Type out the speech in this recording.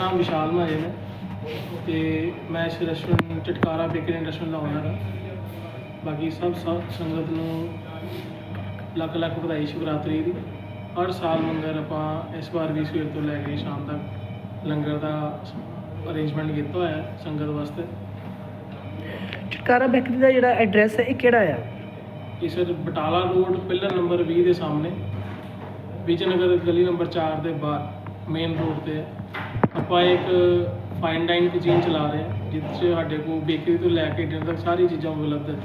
ਮੁਲਾਜ਼ਮ ਆਏ ਨੇ ਤੇ ਮੈਂ ਇਸ restaurant Chatkara bakery and restaurant the owner ਹਾਂ ਬਾਕੀ ਸਭ ਸਭ ਸੰਗਤ ਨੂੰ ਲੱਖ ਲੱਖ ਵਧਾਈ ਸ਼ਿਵਰਾਤਰੀ ਦੀ। ਹਰ ਸਾਲ ਲੰਗਰ ਆਪਾਂ ਇਸ ਵਾਰ ਵੀ ਸਵੇਰ ਤੋਂ ਲੈ ਕੇ ਸ਼ਾਮ ਤੱਕ ਲੰਗਰ ਦਾ ਅਰੇਂਜਮੈਂਟ ਕੀਤਾ ਹੋਇਆ ਹੈ ਸੰਗਤ ਵਾਸਤੇ। ਚਟਕਾਰਾ ਬੈਕਰੀ ਦਾ ਜਿਹੜਾ ਐਡਰੈਸ ਹੈ ਇਹ ਕਿਹੜਾ ਆ? ਇਸ ਬਟਾਲਾ ਰੋਡ ਪਿਲਰ ਨੰਬਰ 20 ਦੇ ਸਾਹਮਣੇ। ਵਿਜਯਨਗਰ ਗਲੀ ਨੰਬਰ 4 ਦੇ ਬਾਹਰ ਮੇਨ ਰੋਡ ਤੇ। ਹੈ। ਆਪਾਂ ਇੱਕ ਫਾਈਨ ਡਾਈਨ ਕੁਜ਼ੀਨ ਚਲਾ ਰਹੇ ਹਾਂ ਜਿਸ 'ਚ ਸਾਡੇ ਕੋਲ ਬੇਕਰੀ ਤੋਂ ਲੈ ਕੇ ਡਿਨਰ ਤੱਕ ਸਾਰੀ ਚੀਜ਼ਾਂ ਉਪਲਬਧ ਹੈ।